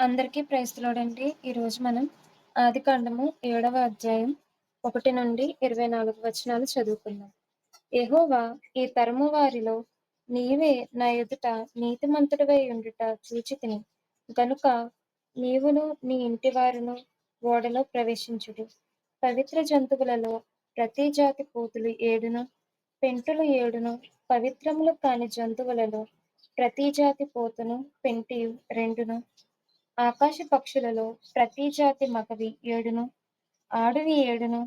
అందరికీ ప్రైస్తులోడండి ఈరోజు మనం ఆదికాండము ఏడవ అధ్యాయం ఒకటి నుండి ఇరవై నాలుగు వచనాలు చదువుకుందాం. ఎహోవా ఈ తరము వారిలో నీవే నా ఎదుట నీతిమంతుడివై ఉండుట చూచితిని గనుక నీవును నీ ఇంటి వారును ఓడలో ప్రవేశించుడు. పవిత్ర జంతువులలో ప్రతి జాతి పోతులు ఏడును పెంటులు ఏడును పవిత్రములు కాని జంతువులలో ప్రతి జాతి పోతును పెంటి రెండును ఆకాశ పక్షులలో ప్రతి జాతి మగవి ఏడును ఆడవి ఏడును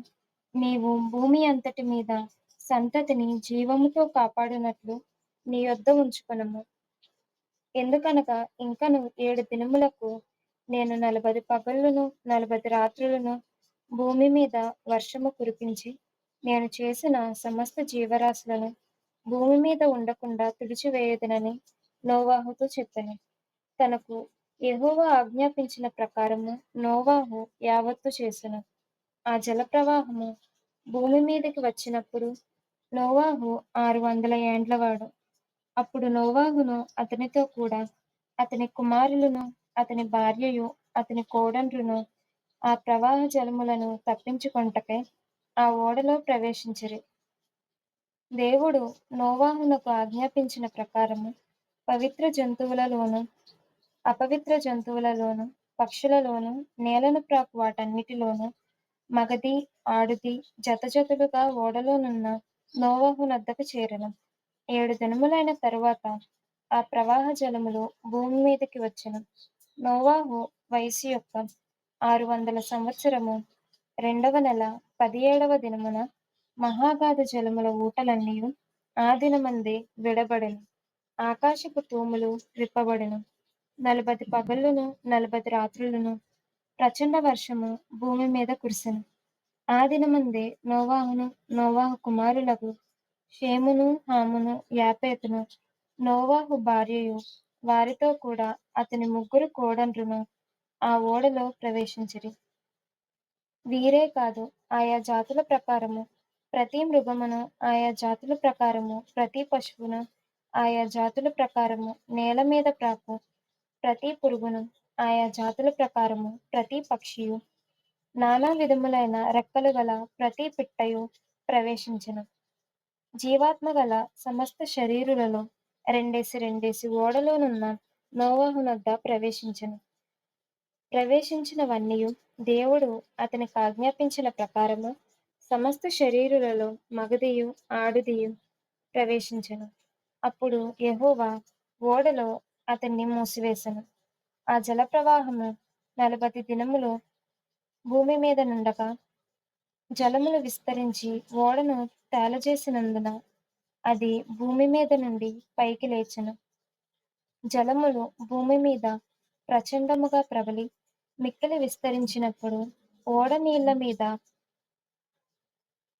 నీవు భూమి అంతటి మీద సంతతిని జీవముతో కాపాడినట్లు నీ యొద్ద ఉంచుకునము. ఎందుకనగా ఇంకను ఏడు దినములకు నేను నలభై పగళ్ళను నలభై రాత్రులను భూమి మీద వర్షము కురిపించి నేను చేసిన సమస్త జీవరాశులను భూమి మీద ఉండకుండా తుడిచివేయదనని నోవాహుతో చెప్పాను. తనకు యెహోవా ఆజ్ఞాపించిన ప్రకారము నోవాహు యావత్తు చేసెను. ఆ జల ప్రవాహము భూమి మీదకి వచ్చినప్పుడు నోవాహు ఆరు వందల ఏండ్లవాడు అప్పుడు నోవాహును అతనితో కూడా అతని కుమారులను అతని భార్యయు అతని కోడండ్రును ఆ ప్రవాహ జలములను తప్పించుకొంటకై ఆ ఓడలో ప్రవేశించిరి. దేవుడు నోవాహునకు ఆజ్ఞాపించిన ప్రకారము పవిత్ర జంతువులలోను అపవిత్ర జంతువులలోను పక్షులలోను నేలను ప్రాకు వాటన్నిటిలోను మగది ఆడుది జతజతలుగా ఓడలోనున్న నోవాహు నద్దకు చేరను. ఏడు దినములైన తరువాత ఆ ప్రవాహ జలములు భూమి మీదకి వచ్చెను. నోవాహు వయసు యొక్క ఆరు వందల సంవత్సరము రెండవ నెల పదిహేడవ దినమున మహాగాధ జలముల ఊటలన్నీ ఆ దినమందే విడబడెను. ఆకాశపు తూములు విప్పబడెను. నలభై పగళ్ళును నలభై రాత్రులను ప్రచండ వర్షము భూమి మీద కురిసెను. ఆ దినమందే నోవాహును నోవాహు కుమారులకు షేమును హామును యాపేతును నోవాహు భార్యయు వారితో కూడా అతని ముగ్గురు కోడండ్రును ఆ ఓడలో ప్రవేశించిరి. వీరే కాదు ఆయా జాతుల ప్రకారము ప్రతి మృగమును ఆయా జాతుల ప్రకారము ప్రతి పశువును ఆయా జాతుల ప్రకారము నేల మీద ప్రాకు ప్రతి పురుగును ఆయా జాతుల ప్రకారము ప్రతి పక్షియు నానా విధములైన రెక్కలు గల ప్రతి పిట్టయు ప్రవేశించను. జీవాత్మ గల సమస్త శరీరులలో రెండేసి రెండేసి ఓడలోనున్న నోవాహునొద్ద ప్రవేశించను. ప్రవేశించినవన్నీయు దేవుడు అతనికి ఆజ్ఞాపించిన ప్రకారము సమస్త శరీరులలో మగదియు ఆడుదియు ప్రవేశించను. అప్పుడు యెహోవా ఓడలో అతన్ని మూసివేశెను. ఆ జల ప్రవాహము నలభై దినములు భూమి మీద నుండగా జలములు విస్తరించి ఓడను తేలజేసినందున అది భూమి మీద నుండి పైకి లేచెను. జలములు భూమి మీద ప్రచండముగా ప్రబలి మిక్కిలి విస్తరించినప్పుడు ఓడ నీళ్ళ మీద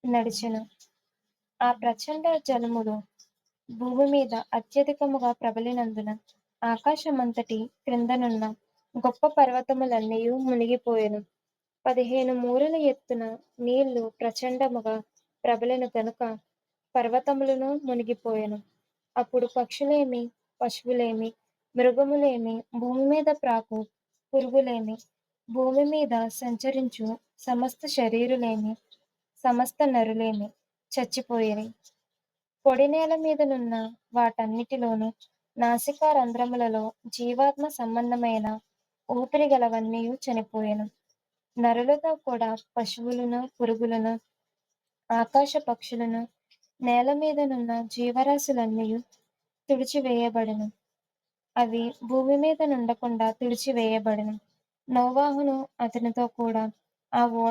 నడిచెను. ఆ ప్రచండ జలములు భూమి మీద అత్యధికముగా ప్రబలినందున ఆకాశమంతటి క్రిందనున్న గొప్ప పర్వతములన్నీ మునిగిపోయెను. పదిహేను మూరల ఎత్తున నీళ్ళు ప్రచండముగా ప్రబలెను గనుక పర్వతములను మునిగిపోయెను. అప్పుడు పక్షులేమి పశువులేమి మృగములేమి భూమి మీద ప్రాకు పురుగులేమి భూమి మీద సంచరించు సమస్త శరీరులేమి సమస్త నరులేమి చచ్చిపోయిరి. పొడి నేల మీదనున్న వాటన్నిటిలోనూ నాసికా రంధ్రములలో జీవాత్మ సంబంధమైన ఊపిరి గలవన్నీ చనిపోయెను. నరులతో కూడా పశువులను పురుగులను ఆకాశ పక్షులను నేల మీదనున్న జీవరాశులన్నీ తుడిచివేయబడను. అవి భూమి మీద నుండకుండా తుడిచివేయబడను. నోవాహును అతనితో కూడా ఆ ఓడ